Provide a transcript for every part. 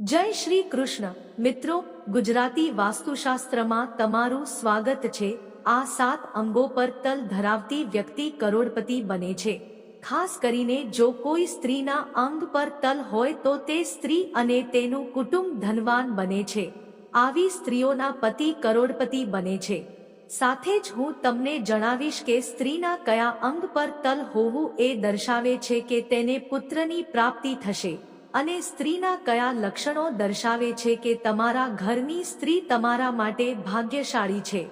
જય શ્રી કૃષ્ણ. મિત્રો, ગુજરાતી વાસ્તુશાસ્ત્રમાં તમારું સ્વાગત છે. આ સાત અંગો પર તલ ધરાવતી વ્યક્તિ કરોડપતિ બને છે. ખાસ કરીને જો કોઈ સ્ત્રીના અંગ પર તલ હોય તો તે સ્ત્રી અને તેનું કુટુંબ ધનવાન બને છે. આવી સ્ત્રીઓના પતિ કરોડપતિ બને છે. સાથે જ હું તમને જણાવીશ કે સ્ત્રીના કયા અંગ પર તલ હોવું એ દર્શાવે છે કે તેને પુત્રની પ્રાપ્તિ થશે. અને સ્ત્રીના કયા લક્ષણો દર્શાવે છે કે તમારા ઘરની સ્ત્રી તમારા માટે ભાગ્યશાળી છે?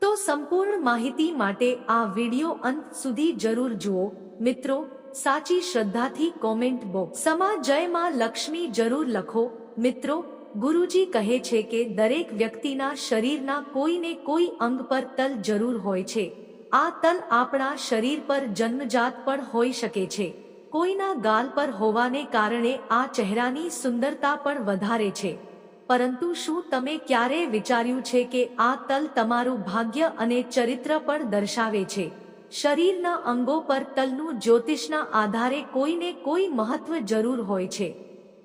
તો સંપૂર્ણ માહિતી માટે આ વિડિયો અંત સુધી જરૂર જુઓ. મિત્રો, સાચી શ્રદ્ધાથી કોમેન્ટ બોક્સ. સમા જયમાં લક્ષ્મી જરૂર લખો. મિત્રો, ગુરુજી કહે છે કે દરેક વ્યક્તિના શરીરના કોઈને કોઈ અંગ પર તલ જરૂર હોય છે. આ તલ આપણા શરીર પર જન્મજાત પણ હોઈ શકે છે. કોઈના ગાલ પર હોવાને કારણે આ ચહેરાની સુંદરતા પણ વધારે છે. પરંતુ શું તમે ક્યારે વિચાર્યું છે કે આ તલ તમારું ભાગ્ય અને ચરિત્ર પણ દર્શાવે છે? શરીરના અંગો પર તલનું જ્યોતિષના આધારે કોઈને કોઈ મહત્વ જરૂર હોય છે.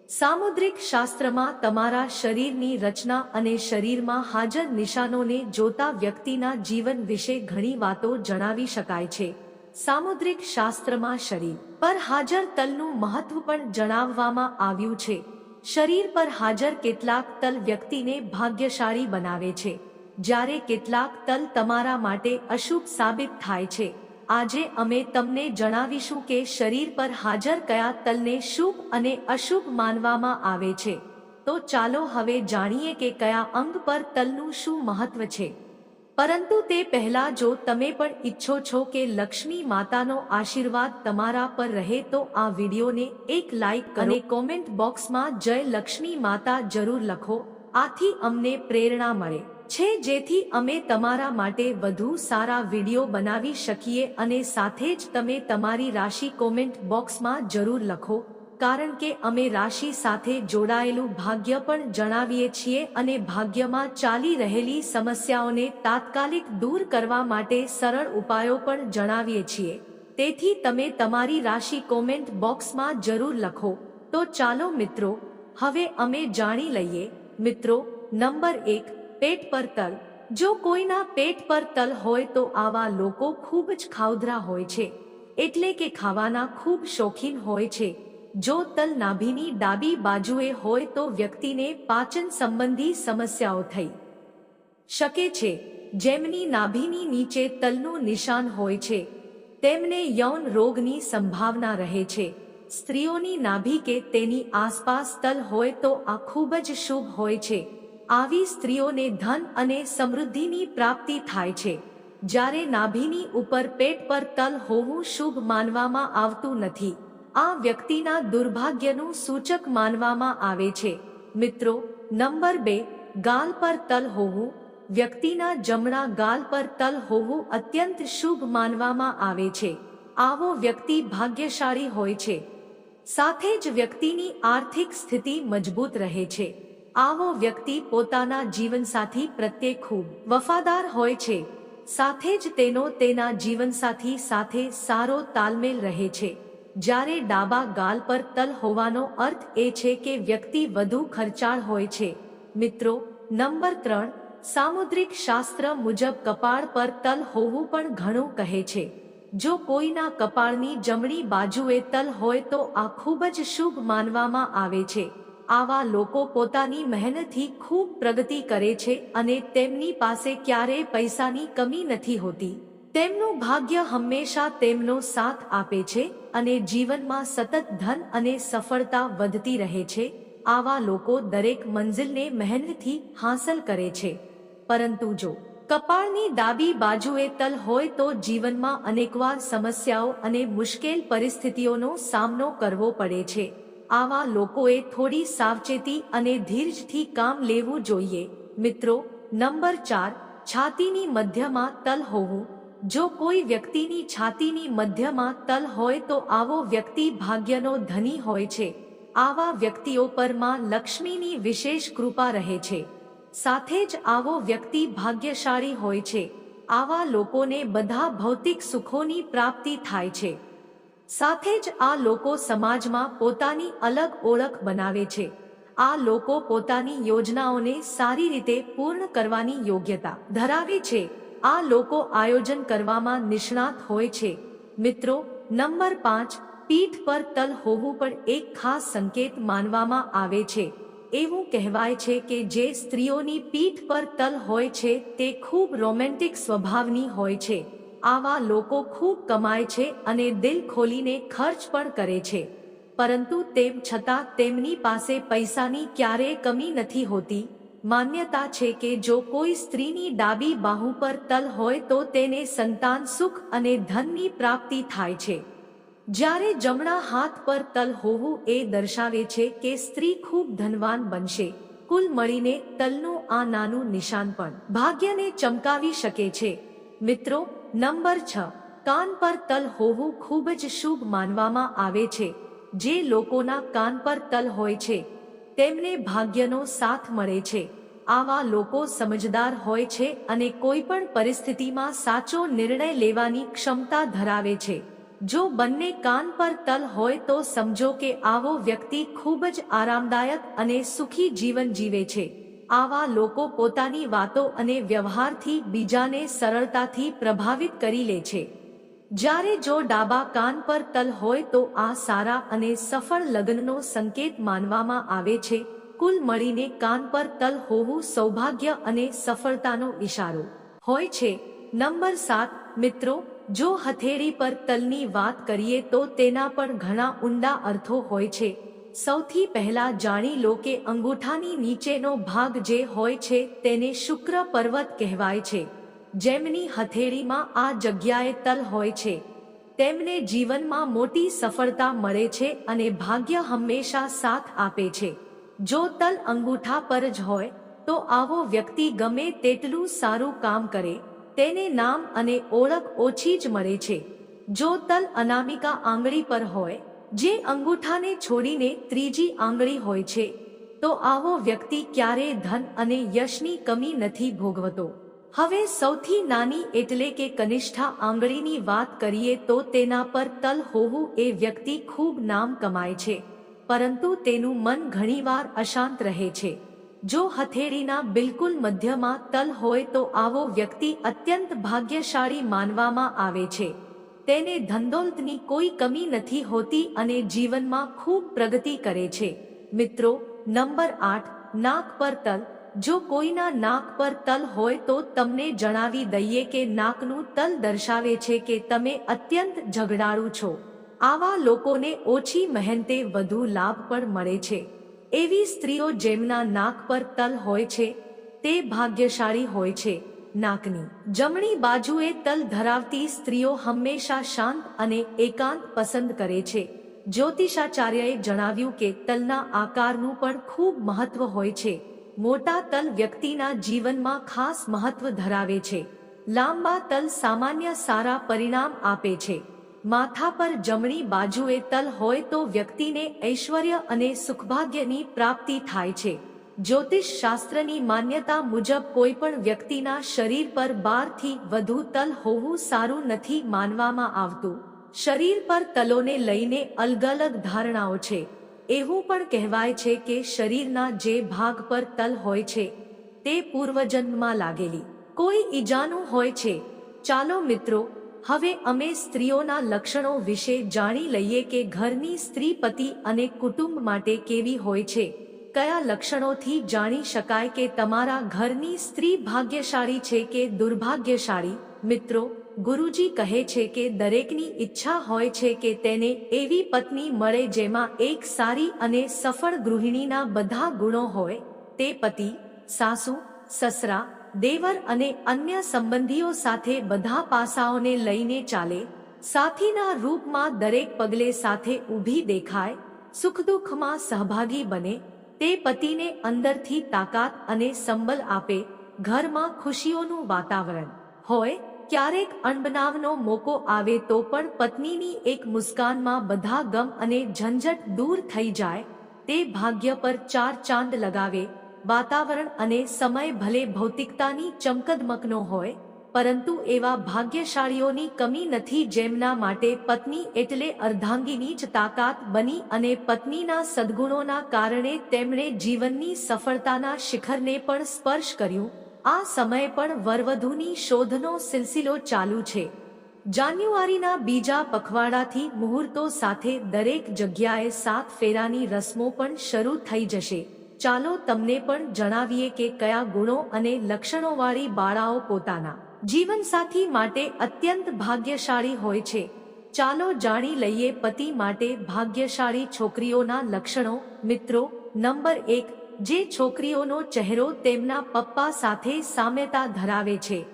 સામુદ્રિક શાસ્ત્રમાં તમારા શરીરની રચના અને શરીરમાં હાજર નિશાનોને જોતા વ્યક્તિના જીવન વિશે ઘણી વાતો જણાવી શકાય છે. સામુદ્રિક શાસ્ત્રમાં શરીર પર હાજર તલનું મહત્વ પણ જણાવવામાં આવ્યું છે. શરીર પર હાજર કેટલાક તલ વ્યક્તિને ભાગ્યશાળી બનાવે છે. જ્યારે કેટલાક તલ તમારા માટે અશુભ સાબિત થાય છે. આજે અમે તમને જણાવીશું કે શરીર પર હાજર કયા તલને શુભ અને અશુભ માનવામાં આવે છે. તો ચાલો હવે જાણીએ કે કયા અંગ પર તલનું શું મહત્વ છે. પરંતુ તે પહેલા જો તમે પણ ઈચ્છો છો કે લક્ષ્મી માતાનો આશીર્વાદ તમારા પર રહે તો આ વિડીયોને એક લાઈક અને કોમેન્ટ બોક્સમાં જય લક્ષ્મી માતા જરૂર લખો. આથી અમને પ્રેરણા મળે છે જેથી અમે તમારા માટે વધુ સારા વીડિયો બનાવી શકીએ અને સાથે જ તમે તમારી રાશિ કોમેન્ટ બોક્સમાં જરૂર લખો. કારણ કે અમે રાશિ સાથે જોડાયેલું ભાગ્ય પણ જણાવીએ છીએ અને ભાગ્યમાં ચાલી રહેલી સમસ્યાઓને તાત્કાલિક દૂર કરવા માટે સરળ ઉપાયો પણ જણાવીએ છીએ. તેથી તમે તમારી રાશિ કોમેન્ટ બોક્સમાં જરૂર લખો. તો ચાલો મિત્રો, હવે અમે જાણી લઈએ. મિત્રો, નંબર એક, પેટ પર તલ. જો કોઈના પેટ પર તલ હોય તો આવા લોકો ખૂબ જ ખાઉધરા હોય છે. એટલે કે ખાવાના ખૂબ શોખીન હોય છે. જો તલ નાભીની ડાબી બાજુએ હોય તો વ્યક્તિને પાચન સંબંધી સમસ્યાઓ થઈ શકે છે. જેમની નાભીની નીચે તલનું નિશાન હોય છે, તેમને યૌન રોગની સંભાવના રહે છે. સ્ત્રીઓની નાભી કે તેની આસપાસ તલ હોય તો આ ખૂબ જ શુભ હોય છે. આવી સ્ત્રીઓને ધન અને સમૃદ્ધિની પ્રાપ્તિ થાય છે. જ્યારે નાભીની ઉપર પેટ પર તલ હોવું શુભ માનવામાં આવતું નથી. આ વ્યક્તિના દુર્ભાગ્યનું સૂચક માનવામાં આવે છે. મિત્રો, નંબર બે, ગાલ પર તલ હોવું, વ્યક્તિના જમણા ગાલ પર તલ હોવું અત્યંત શુભ માનવામાં આવે છે. આવો વ્યક્તિ ભાગ્યશાળી હોય છે. સાથે જ વ્યક્તિની આર્થિક સ્થિતિ મજબૂત રહે છે. આવો વ્યક્તિ પોતાના જીવનસાથી પ્રત્યે ખૂબ વફાદાર હોય છે. સાથે જ તેનો તેના જીવનસાથી સાથે સારો તાલમેલ રહે છે. જ્યારે ડાબા ગાલ પર તલ હોવાનો અર્થ એ છે કે વ્યક્તિ વધુ ખર્ચાળ હોય છે. મિત્રો, નંબર ત્રણ, સામુદ્રિક શાસ્ત્ર મુજબ કપાળ પર તલ હોવું પણ ઘણું કહે છે. જો કોઈના કપાળની જમણી બાજુએ તલ હોય તો આ ખૂબ જ શુભ માનવામાં આવે છે. આવા લોકો પોતાની મહેનતથી ખૂબ પ્રગતિ કરે છે અને તેમની પાસે ક્યારેય પૈસાની કમી નથી હોતી. તેમનું ભાગ્ય હંમેશા તેમનો સાથ આપે છે અને જીવનમાં સતત ધન અને સફળતા વધતી રહે છે. આવા લોકો દરેક મંજિલને મહેનતથી હાંસલ કરે છે. પરંતુ જો કપાળની ડાબી બાજુએ તલ હોય તો જીવનમાં અનેકવાર સમસ્યાઓ અને મુશ્કેલ પરિસ્થિતિઓનો સામનો કરવો પડે છે. આવા લોકોએ થોડી સાવચેતી અને ધીરજથી કામ લેવું જોઈએ. મિત્રો, નંબર ચાર, છાતીની મધ્યમાં તલ હોવું જો કોઈ વ્યક્તિની છાતીની મધ્યમાં તલ હોય તો આવો વ્યક્તિ ભાગ્યનો ધની હોય છે. આવા વ્યક્તિઓ પરમાં લક્ષ્મીની વિશેષ કૃપા રહે છે. સાથે જ આવો વ્યક્તિ ભાગ્યશાળી હોય છે. આવા લોકોને બધા ભૌતિક સુખોની પ્રાપ્તિ થાય છે. સાથે જ આ લોકો સમાજમાં પોતાની અલગ ઓળખ બનાવે છે. આ લોકો પોતાની યોજનાઓને સારી રીતે પૂર્ણ કરવાની યોગ્યતા ધરાવે છે. આ લોકો આયોજન કરવામાં નિષ્ણાત હોય છે. મિત્રો, નંબર પાંચ, પીઠ પર તલ હોવું પણ એક ખાસ સંકેત માનવામાં આવે છે. એવું કહેવાય છે કે જે સ્ત્રીઓની પીઠ પર તલ હોય છે તે ખૂબ રોમેન્ટિક સ્વભાવની હોય છે. આવા લોકો ખૂબ કમાય છે અને દિલ ખોલીને ખર્ચ પણ કરે છે. પરંતુ તેમ છતાં તેમની પાસે પૈસાની ક્યારેય કમી નથી હોતી. માન્યતા છે કે જો કોઈ સ્ત્રીની ડાબી બાહુ પર તલ હોય તો તેને સંતાન સુખ અને ધનની પ્રાપ્તિ થાય છે. જ્યારે જમણા હાથ પર તલ હોવું એ દર્શાવે છે કે સ્ત્રી ખૂબ ધનવાન બનશે. કુલ મળીને તલનું આ નાનું નિશાન પણ ભાગ્યને ચમકાવી શકે છે. મિત્રો, નંબર છ. કાન પર તલ હોવું ખૂબ જ શુભ માનવામાં આવે છે. જે લોકોના કાન પર તલ હોય છે. તેમને ભાગ્યનો સાથ મળે છે. આવા લોકો સમજદાર હોય છે અને કોઈ પણ પરિસ્થિતિમાં સાચો નિર્ણય લેવાની ક્ષમતા ધરાવે છે. જો બંને કાન પર તલ હોય તો સમજો કે આવો વ્યક્તિ ખૂબ જ આરામદાયક અને સુખી જીવન જીવે છે. આવા લોકો પોતાની વાતો અને વ્યવહારથી બીજાને સરળતાથી પ્રભાવિત કરી લે છે. જ્યારે જો ડાબા કાન પર તલ હોય તો આ સારા અને સફળ લગ્નનો સંકેત માનવામાં આવે છે. કુલ મળીને કાન પર તલ હોવું સૌભાગ્ય અને સફળતાનો ઈશારો હોય છે. નંબર સાત, મિત્રો, જો હથેળી પર તલની વાત કરીએ તો તેના પર ઘણા ઊંડા અર્થો હોય છે. સૌથી પહેલા જાણી લો કે અંગૂઠાની નીચેનો ભાગ જે હોય છે તેને શુક્ર પર્વત કહેવાય છે. જેમની હથેળીમાં આ જગ્યાએ તલ હોય છે. તેમને જીવનમાં મોટી સફળતા મળે છે અને ભાગ્ય હંમેશા સાથ આપે છે. જો તલ અંગૂઠા પર જ હોય, તો આવો વ્યક્તિ ગમે તેટલું સારું કામ કરે, તેને નામ અને ઓળખ ઓછી જ મળે છે. જો તલ અનામિકા આંગળી પર હોય, જે અંગૂઠાને છોડીને ત્રીજી આંગળી હોય છે, તો આવો વ્યક્તિ ક્યારેય ધન અને યશની કમી નથી ભોગવતો. હવે સૌથી નાની એટલે કે કનિષ્ઠા આંગળીની વાત કરીએ તો તેના પર તલ હોવું એ વ્યક્તિ ખૂબ નામ કમાય છે. પરંતુ તેનું મન ઘણીવાર અશાંત રહે છે. જો હથેળીના બિલકુલ મધ્યમાં તલ હોય તો આવો વ્યક્તિ અત્યંત ભાગ્યશાળી માનવામાં આવે છે. તેને ધંધોલતની કોઈ કમી નથી હોતી અને જીવનમાં ખૂબ પ્રગતિ કરે છે. મિત્રો, નંબર આઠ, નાક પર તલ. જો કોઈના નાક પર તલ હોય તો તમને જણાવી દઈએ કે નાકનું તલ દર્શાવે છે કે તમે અત્યંત ઝઘડાળુ છો. આવા લોકોને ઓછી મહેનતે વધુ લાભ પણ મળે છે. એવી સ્ત્રીઓ જેમના નાક પર તલ હોય છે, તે ભાગ્યશાળી હોય છે. નાકની જમણી બાજુએ તલ ધરાવતી સ્ત્રીઓ હંમેશા શાંત અને એકાંત પસંદ કરે છે. જ્યોતિષાચાર્યએ જણાવ્યું કે તલના આકારનું પણ ખૂબ મહત્વ હોય છે. મોટા તલ વ્યક્તિના જીવનમાં ખાસ મહત્વ ધરાવે છે. લાંબા તલ સામાન્ય સારા પરિણામ આપે છે. માથા પર જમણી બાજુએ તલ હોય તો વ્યક્તિને ઐશ્વર્ય અને સુખભાગ્યની પ્રાપ્તિ થાય છે. જ્યોતિષ શાસ્ત્રની માન્યતા મુજબ કોઈ પણ વ્યક્તિના શરીર પર બારથી વધુ તલ હોવું સારું નથી માનવામાં આવતું. શરીર પર તલોને લઈને અલગ અલગ ધારણાઓ છે. એવું પણ કહેવાય છે કે શરીરના જે ભાગ પર તલ હોય છે, તે પૂર્વજન્મમાં લાગેલી. કોઈ ઈજાનું હોય છે? ચાલો મિત્રો, હવે અમે સ્ત્રીઓના લક્ષણો વિશે જાણી લઈએ કે ઘરની સ્ત્રી પતિ અને કુટુંબ માટે કેવી હોય છે. કયા લક્ષણોથી જાણી શકાય કે તમારા ઘરની સ્ત્રી ભાગ્યશાળી છે કે દુર્ભાગ્યશાળી? મિત્રો ગુરુજી કહે છે કે દરેકની ઈચ્છા હોય છે કે તેને એવી પત્ની મળે જેમાં એક સારી અને સફળ ગૃહિણીના બધા ગુણો હોય, તે પતિ, સાસુ, સસરા, દેવર અને અન્ય સંબંધીઓ સાથે બધા પાસાઓને લઈને ચાલે, સાથીના રૂપમાં દરેક પગલે સાથે ઊભી દેખાય સુખ દુઃખમાં સહભાગી બને, તે પતિને અંદરથી તાકાત અને સંબલ આપે, ઘરમાં ખુશીઓનું વાતાવરણ હોય ક્યારેક અણબનાવનો મોકો આવે તો પણ પત્નીની એક મુસ્કાનમાં બધા ગમ અને ઝંઝટ દૂર થઈ જાય, તે ભાગ્ય પર ચાર ચાંદ લગાવે, વાતાવરણ અને સમય ભલે ભૌતિકતાની ચમકદમકનો હોય, પરંતુ એવા ભાગ્યશાળીઓની કમી નથી જેમના માટે પત્ની એટલે અર્ધાંગીની જ તાકાત બની અને પત્નીના સદ્ગુણોના કારણે તેમણે જીવનની સફળતાના શિખરને પણ સ્પર્શ કર્યું. આ સમયે પણ વરવધુની શોધનો સિલસિલો ચાલુ છે. જાન્યુઆરીના બીજા પખવાડાથી મુહૂર્તો સાથે દરેક જગ્યાએ સાત ફેરાની રસમો પણ શરૂ થઈ જશે. ચાલો તમને પણ જણાવીએ કે કયા ગુણો અને લક્ષણોવાળી બાળાઓ પોતાના જીવનસાથી માટે અત્યંત ભાગ્યશાળી હોય છે. ચાલો જાણી લઈએ પતિ માટે ભાગ્યશાળી છોકરીઓના લક્ષણો. મિત્રો, નંબર એક જે છોકરીઓનો ચહેરો તેમના પપ્પા સાથે સામ્યતા ધરાવે છે,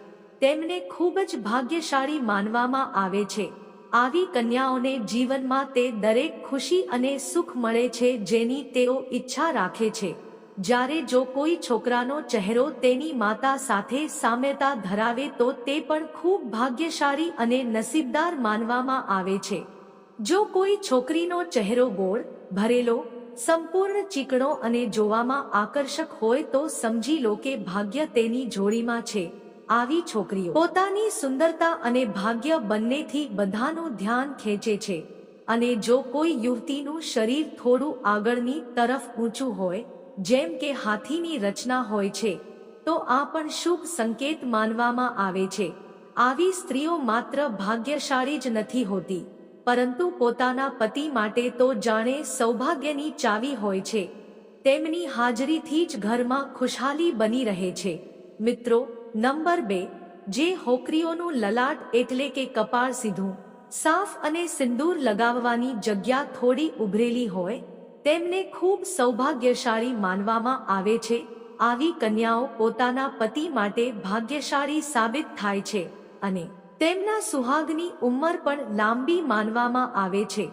તેમને ખૂબ જ ભાગ્યશાળી માનવામાં આવે છે. આવી કન્યાઓને જીવનમાં તે દરેક ખુશી અને સુખ મળે છે જેની તેઓ ઈચ્છા રાખે છે. જ્યારે જો કોઈ છોકરાનો ચહેરો તેની માતા સાથે સામ્યતા ધરાવે તો તે પણ ખૂબ ભાગ્યશાળી અને નસીબદાર માનવામાં આવે છે. જો કોઈ છોકરીનો ચહેરો ગોળ, ભરેલો સંપૂર્ણ ચીકણો અને જોવામાં આકર્ષક હોય તો સમજી લો કે ભાગ્ય તેની જોડીમાં છે. આવી છોકરીઓ પોતાની સુંદરતા અને ભાગ્ય બંનેથી બધાનું ધ્યાન ખેંચે છે. અને જો કોઈ યુવતીનું શરીર થોડું આગળની તરફ ઊંચું હોય, જેમ કે હાથીની રચના હોય છે, તો આ પણ શુભ સંકેત માનવામાં આવે છે. આવી સ્ત્રીઓ માત્ર ભાગ્યશાળી જ નથી હોતી. પરંતુ પોતાના પતિ માટે તો જાણે સૌભાગ્યની ચાવી હોય છે. તેમની હાજરીથી જ ઘરમાં ખુશહાલી બની રહે છે. મિત્રો, નંબર બે, જે હોકરીઓનું લલાટ એટલે કે કપાળ સીધું, સાફ અને સિંદૂર લગાવવાની જગ્યા થોડી ઉભરેલી હોય, તેમને ખૂબ સૌભાગ્યશાળી માનવામાં આવે છે. આવી કન્યાઓ પોતાના પતિ માટે ભાગ્યશાળી સાબિત થાય છે. અને તેમના સુહાગની ઉંમર પણ લાંબી માનવામાં આવે છે.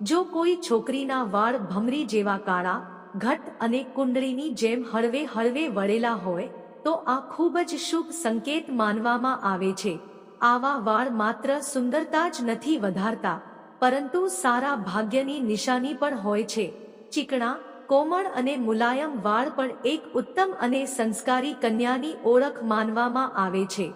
જો કોઈ છોકરીના વાળ ભમરી જેવા કાળા, ઘટ અને કુંડળીની જેમ હળવે હળવે વળેલા હોય, તો આ ખૂબ જ શુભ સંકેત માનવામાં આવે છે. આવા વાળ માત્ર સુંદરતા જ નથી વધારતા, પરંતુ સારા ભાગ્યની નિશાની પણ હોય છે. ચીકણા, કોમળ અને મુલાયમ વાળ પણ એક ઉત્તમ અને સંસ્કારી કન્યાની ઓળખ માનવામાં આવે છે.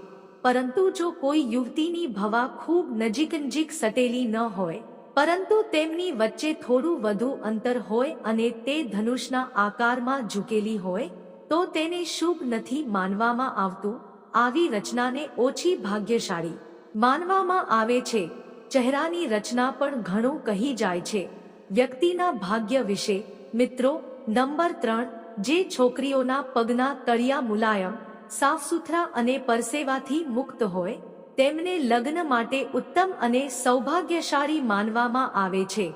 પરંતુ જો કોઈ યુવતીની ભવા ખૂબ નજીક નજીક સટેલી ન હોય, પરંતુ તેમની વચ્ચે થોડું વધુ અંતર હોય અને તે ધનુષના આકારમાં ઝૂકેલી હોય, તો તેને શુભ નથી માનવામાં આવતું. આવી રચનાને ઓછી ભાગ્યશાળી માનવામાં આવે છે. ચહેરાની રચના પણ ઘણું કહી જાય છે. વ્યક્તિના ભાગ્ય વિશે મિત્રો, નંબર ત્રણ, જે છોકરીઓના પગના તળિયા મુલાયમ સાફ સુથરા અને પરસેવાથી મુક્ત હોય, તેમને લગ્ન માટે ઉત્તમ અને સૌભાગ્યશાળી માનવામાં આવે છે.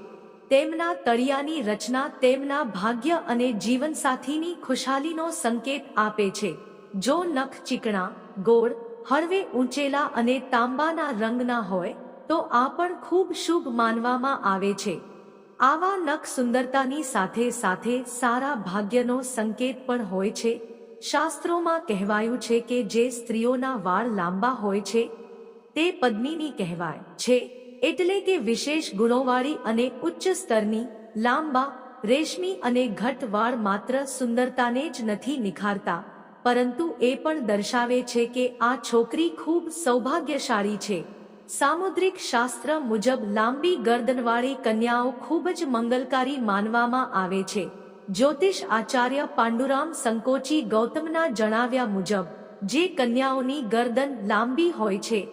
તેમના તળિયાની રચના તેમના ભાગ્ય અને જીવનસાથીની ખુશાલીનો સંકેત આપે છે. જો નખ ચીકણા, ગોળ, હળવે ઊંચેલા અને તાંબાના રંગના હોય, તો આ પણ ખૂબ શુભ માનવામાં આવે છે. આવા નખ સુંદરતાની સાથે સાથે સારા ભાગ્યનો સંકેત પણ હોય છે. શાસ્ત્રોમાં કહેવાયું છે કે જે સ્ત્રીઓના વાળ લાંબા હોય છે, તે પદ્મિની કહેવાય છે, એટલે કે વિશેષ ગુણોવાળી અને ઉચ્ચ સ્તરની, લાંબા, રેશમી અને ઘટ વાળ માત્ર સુંદરતાને જ નથી નિખારતા, પરંતુ એ પણ દર્શાવે છે કે આ છોકરી ખૂબ સૌભાગ્યશાળી છે. સામુદ્રિક શાસ્ત્ર મુજબ લાંબી ગરદનવાળી કન્યાઓ ખૂબ જ મંગલકારી માનવામાં આવે છે. જ્યોતિષ આચાર્ય પાંડુરામ સંકોચી ગૌતમના જણાવ્યા મુજબ, જે કન્યાઓની ગરદન લાંબી હોય છે,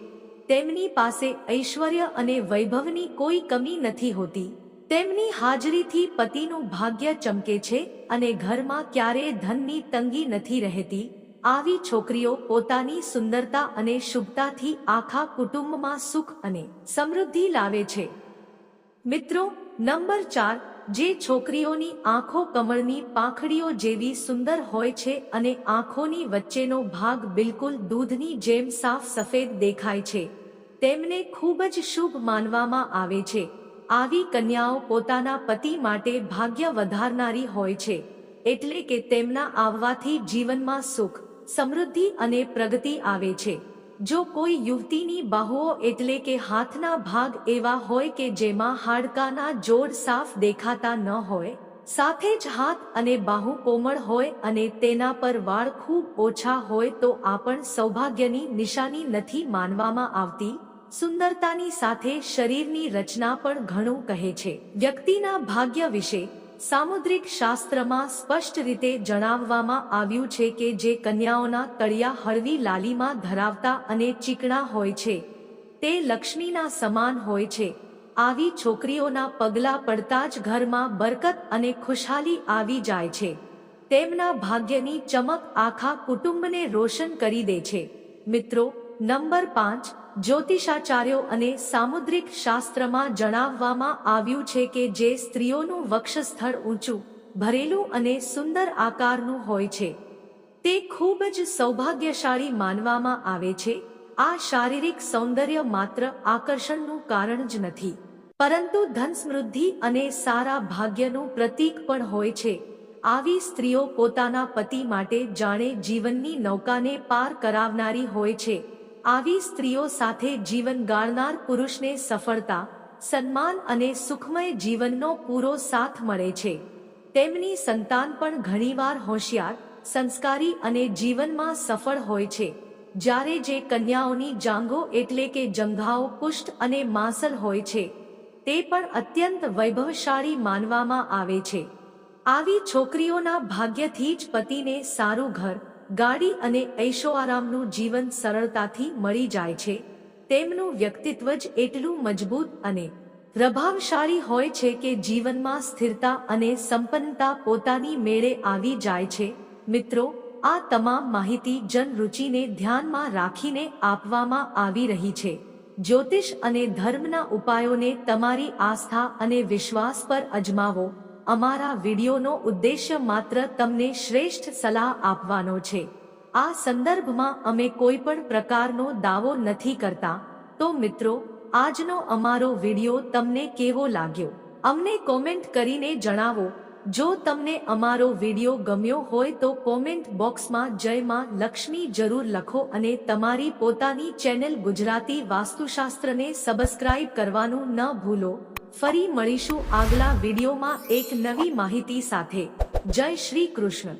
તેમની પાસે ઐશ્વર્ય અને વૈભવની કોઈ કમી નથી હોતી. તેમની હાજરીથી પતિનું ભાગ્ય ચમકે છે અને ઘરમાં ક્યારેય ધનની તંગી નથી રહેતી. આવી છોકરીઓ પોતાની સુંદરતા અને શુભતાથી આખા કુટુંબમાં સુખ અને સમૃદ્ધિ લાવે છે. મિત્રો, નંબર ચાર જે છોકરીઓની આંખો કમળની પાંખડીઓ જેવી સુંદર હોય છે અને આંખોની વચ્ચેનો ભાગ બિલકુલ દૂધની જેમ સાફ સફેદ દેખાય છે. તેમને ખૂબ જ શુભ માનવામાં આવે છે. આવી કન્યાઓ પોતાના પતિ માટે ભાગ્ય વધારનારી હોય છે. એટલે કે તેમના આવવાથી જીવનમાં સુખ, સમૃદ્ધિ અને પ્રગતિ આવે છે. જો કોઈ યુવતીની બાહુઓ એટલે કે હાથના ભાગ એવા હોય કે જેમાં હાડકાના જોડ સાફ દેખાતા ન હોય, સાથે જ હાથ અને બાહુ કોમળ હોય અને તેના પર વાળ ખૂબ ઓછા હોય તો આ પણ સૌભાગ્યની નિશાની નથી માનવામાં આવતી, સુંદરતાની સાથે શરીરની રચના પણ ઘણું કહે છે. વ્યક્તિના ભાગ્ય વિશે સામુદ્રિક શાસ્ત્રમાં સ્પષ્ટ રીતે જણાવવામાં આવ્યું છે કે જે કન્યાઓના તળિયા હળવી લાલીમાં ધરાવતા અને ચીકણા હોય છે, તે લક્ષ્મીના સમાન હોય છે. આવી છોકરીઓના પગલા પડતા જ ઘરમાં બરકત અને ખુશહાલી આવી જાય છે. તેમના ભાગ્યની ચમક આખા કુટુંબને રોશન કરી દે છે. મિત્રો નંબર પાંચ, જ્યોતિષાચાર્યો અને સામુદ્રિક શાસ્ત્રમાં જણાવવામાં આવ્યું છે કે જે સ્ત્રીઓનું વક્ષસ્થળ ઊંચું, ભરેલું અને સુંદર આકારનું હોય છે. તે ખૂબ જ સૌભાગ્યશાળી માનવામાં આવે છે. આ શારીરિક સૌંદર્ય માત્ર આકર્ષણનું કારણ જ નથી. પરંતુ ધન સમૃદ્ધિ અને સારા ભાગ્યનું પ્રતીક પણ હોય છે. આવી સ્ત્રીઓ પોતાના પતિ માટે જાણે જીવનની નૌકાને પાર કરાવનારી હોય છે. આવી સ્ત્રીઓ સાથે જીવન ગાળનાર પુરુષને સફળતા, સન્માન અને સુખમય જીવનનો પૂરો સાથ મળે છે. તેમની સંતાન પણ ઘણીવાર હોશિયાર, સંસ્કારી અને જીવનમાં સફળ હોય છે. જ્યારે જે કન્યાઓની જાંઘો એટલે કે જંઘાઓ પુષ્ટ અને માંસલ હોય છે, તે પણ અત્યંત વૈભવશાળી માનવામાં આવે છે. આવી છોકરીઓના ભાગ્યથી જ પતિને સારું ઘર ગાડી અને આરામનું જીવન સરળતાથી મળી જાય છે. તેમનું વ્યક્તિત્વ જ એટલું મજબૂત અને પ્રભાવશાળી હોય છે કે જીવનમાં સ્થિરતા અને સંપન્નતા પોતાની મેળે આવી જાય છે. મિત્રો, આ તમામ માહિતી જનરુચિને ધ્યાનમાં રાખીને આપવામાં આવી રહી છે. જ્યોતિષ અને ધર્મના ઉપાયોને તમારી આસ્થા અને વિશ્વાસ પર અજમાવો. અમારા વિડીયોનો ઉદ્દેશ્ય માત્ર તમને શ્રેષ્ઠ સલાહ આપવાનો છે. આ સંદર્ભમાં અમે કોઈ પણ પ્રકારનો દાવો નથી કરતા. તો મિત્રો, આજનો અમારો વીડિયો તમને કેવો લાગ્યો? અમને કોમેન્ટ કરીને જણાવો. જો તમને અમારો વીડિયો ગમ્યો હોય તો કોમેન્ટ બોક્સમાં જય માં લક્ષ્મી જરૂર લખો અને તમારી પોતાની ચેનલ ગુજરાતી વાસ્તુશાસ્ત્રને સબસ્ક્રાઇબ કરવાનું ન ભૂલો. ફરી મળીશું આગલા વિડીયોમાં એક નવી માહિતી સાથે. જય શ્રી કૃષ્ણ.